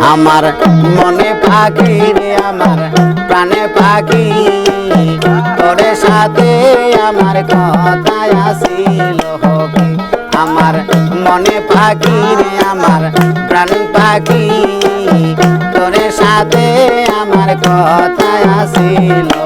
আমার মনে পাখি রে আমার, প্রাণে পাখি। তোরে সাথে আমার কথা আসিল হকি। আমার মনে পাখি রে আমার, প্রাণ পাখি। তোরে সাথে আমার কথা আসিল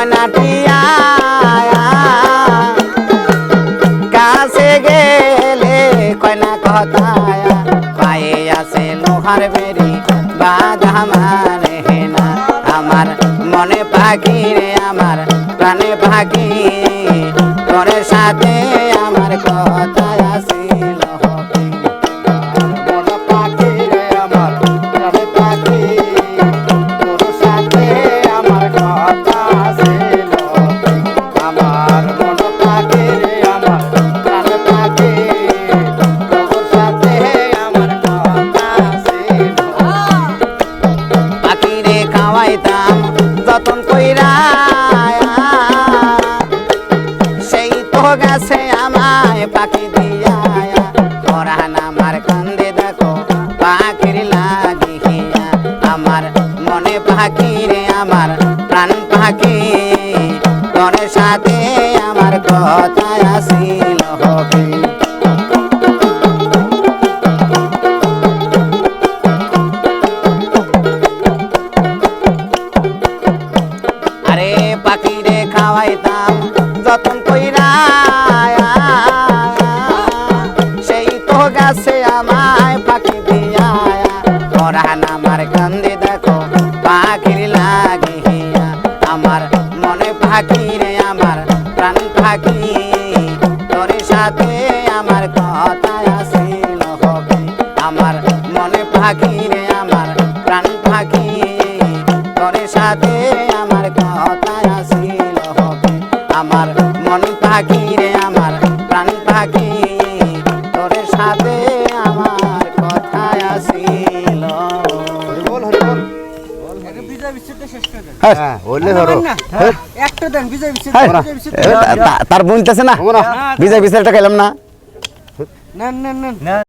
মনাটিয়া। কাছে গেলে আছে বাদ মারে না। আমার মনে প্রাণে পাখি। তোর সাথে আমার কথা পাখি রে আমার প্রাণ পাখি। তোর সাথে আমার কথা আসিল হকি সাথে আমার কথা আসিল হবে। আমার মনে পাখি রে আমার প্রাণ পাখি তোরে সাথে আমার কথা আসিল হবে। আমার মন পাখি রে আমার প্রাণ পাখি তোরে সাথে আমার কথা আসিল হ্যাঁ বললে ধরো। না, একটা দেন বিজয় বিজয় বিচ্ছেদ এ, তা- তার বোনতেছে না?